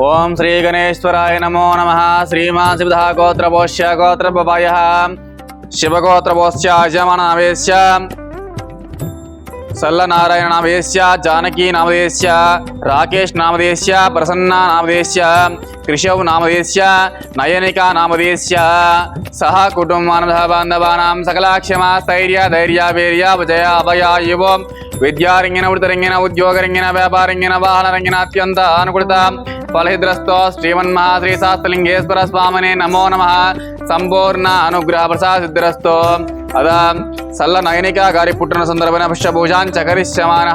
ఓం శ్రీ గణేశ్వరాయ నమో నమ. శ్రీమాన్ శివధ గోత్రపోష్య గోత్రపయ శివగోత్రపోశ్చ యజమానావేశ్య సల్లనారాయణ నామదేశ్య జానకీ నామదేశ్య రాకేష్ నామదేశ్య ప్రసన్న నామదేశ్య కృషవ్ నామదేశ్య నయనికా నామదేశ్య సహ కుటుంబానంద బాంధవానాం సకలాక్షమా స్థైర్య ధైర్య వీర్య విజయ అభయ యువ. విద్యారంగిన వృతరంగిన ఉద్యోగరంగిన వ్యాపారంగిన వాహనరంగిన అత్యంత అనుకూలత. ఫలహిద్రస్తో శ్రీమన్మహాశ్రీ శాస్త్రలింగేశ్వర స్వామినే నమో నమ సంపూర్ణ అనుగ్రహ ప్రసాదిద్రస్తో అదా సల్ల నయనిక గారి పుట్టిన సందర్భమైన పుష్పభూజాన్ చకరిష్యమాన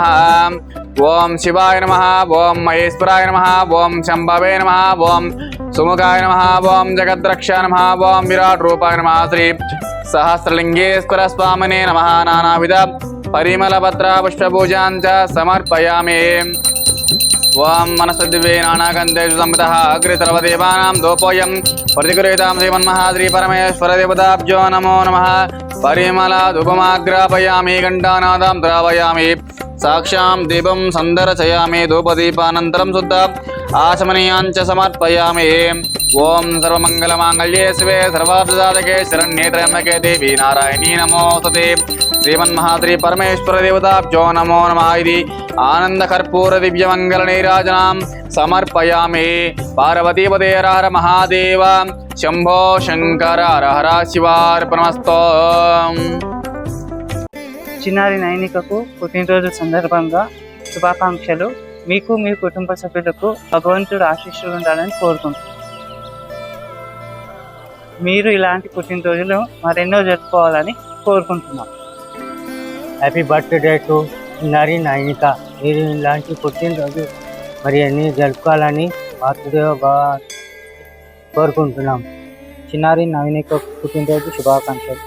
ఓం శివాయ నమ ఓం మహేశ్వరాయ నమ ఓం శంభవే నమ ఓం సుముఖాయ నమ ఓం జగద్రక్ష నమ ఓం విరాట్ రూపాయ నమ శ్రీ సహస్రలింగేశ్వర స్వామినే నమ నానావిధ పరిమళపత్ర పుష్పభూజాన్ చ సమర్పయామి ఓం మనసద్వే నానాగంధేషు సంహిత అగ్రి సర్వదేవానాం దోపోయం ప్రతిగృహీతాం శ్రీమన్మహాద్రి పరమేశ్వర దేవతాబ్జో నమో నమ పరిమళ ధూపమాగ్రాపయామి ఘంటానాదం ద్రావయామి సాక్షాం దీపం సందర్శయామి ధూపదీపానంతరం శుద్ధ ఆశమనీయాంచ సమర్పయామి ఓం సర్వమంగళమాంగళ్యే శివే సర్వార్థసాధకే శరణ్యే త్రయంబకే దేవి నారాయణీ నమోస్తతే శ్రీమన్మహాద్రి పరమేశ్వర దేవతాభ్యో నమో నమ ఇది ఆనంద కర్పూర దివ్యమంగళ నీరాజనాం సమర్పయామి పార్వతీపదే హర మహాదేవ శంభో శంకర హర శివార్పణమస్తో చిన్నారి నైనికకు పుట్టినరోజు సందర్భంగా శుభాకాంక్షలు. మీకు మీ కుటుంబ సభ్యులకు భగవంతుడు ఆశీస్సులు ఉండాలని కోరుకుంటున్నాను మీరు ఇలాంటి పుట్టినరోజులు మరెన్నో జరుపుకోవాలని కోరుకుంటున్నాం. హ్యాపీ బర్త్డే టు నరి నైనిక మీరు ఇలాంటి పుట్టినరోజు మరి అన్ని జరుపుకోవాలని వాసుదేవ బావ కోరుకుంటున్నాం. చిన్నారి నవీనిక పుట్టినరోజు శుభాకాంక్షలు.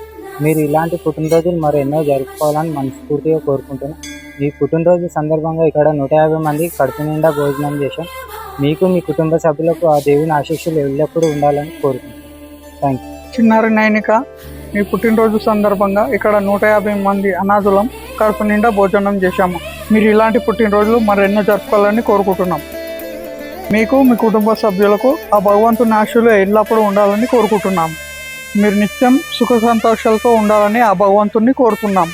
మీరు ఇలాంటి పుట్టినరోజులు మరి ఎన్నో జరుపుకోవాలని మనస్ఫూర్తిగా కోరుకుంటున్నాం. మీ పుట్టినరోజు సందర్భంగా ఇక్కడ నూట యాభై మంది కడుపు నిండా భోజనం చేశాం. మీకు మీ కుటుంబ సభ్యులకు ఆ దేవుని ఆశీస్సులు ఎల్లప్పుడూ ఉండాలని కోరుకుంటున్నాం. థ్యాంక్ యూ చిన్నారి నైనిక మీ పుట్టినరోజు సందర్భంగా ఇక్కడ నూట యాభై మంది అనాథులం కడుపు నిండా భోజనం చేశాము. మీరు ఇలాంటి పుట్టినరోజులు మరెన్నో జరుపుకోవాలని కోరుకుంటున్నాం. మీకు మీ కుటుంబ సభ్యులకు ఆ భగవంతుని ఆశలు ఎల్లప్పుడూ ఉండాలని కోరుకుంటున్నాం. మీరు నిత్యం సుఖ సంతోషాలతో ఉండాలని ఆ భగవంతుణ్ణి కోరుతున్నాము